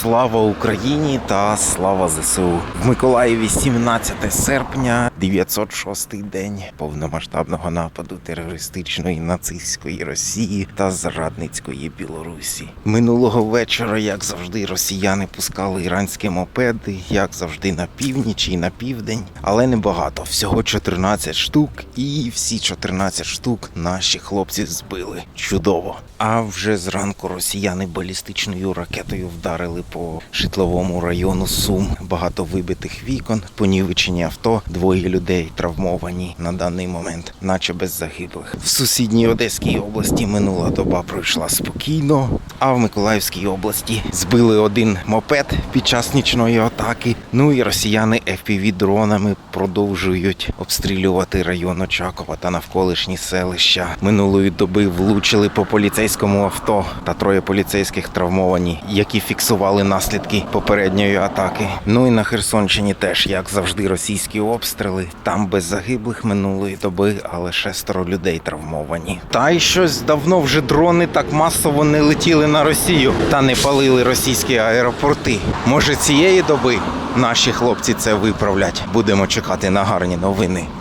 Слава Україні та слава ЗСУ. В Миколаєві 17 серпня, 906-й день повномасштабного нападу терористичної нацистської Росії та зрадницької Білорусі. Минулого вечора, як завжди, росіяни пускали іранські мопеди, як завжди, на північ і на південь, але небагато. Всього 14 штук, і всі 14 штук наші хлопці збили. Чудово. А вже зранку росіяни балістичною ракетою вдарили по житловому району Сум. Багато вибитих вікон, понівечені авто, двоє людей травмовані на даний момент, наче без загиблих. В сусідній Одеській області минула доба пройшла спокійно. А в Миколаївській області збили один мопед під час нічної атаки. Ну і росіяни fpv дронами продовжують обстрілювати район Очакова та навколишні селища. Минулої доби влучили по поліцейському авто та троє поліцейських травмовані, які фіксували наслідки попередньої атаки. Ну і на Херсонщині теж, як завжди, російські обстріли. Там без загиблих минулої доби, але шестеро людей травмовані. Та й щось давно вже дрони так масово не летіли на Росію та не палили російські аеропорти. Може, цієї доби наші хлопці це виправлять. Будемо чекати на гарні новини.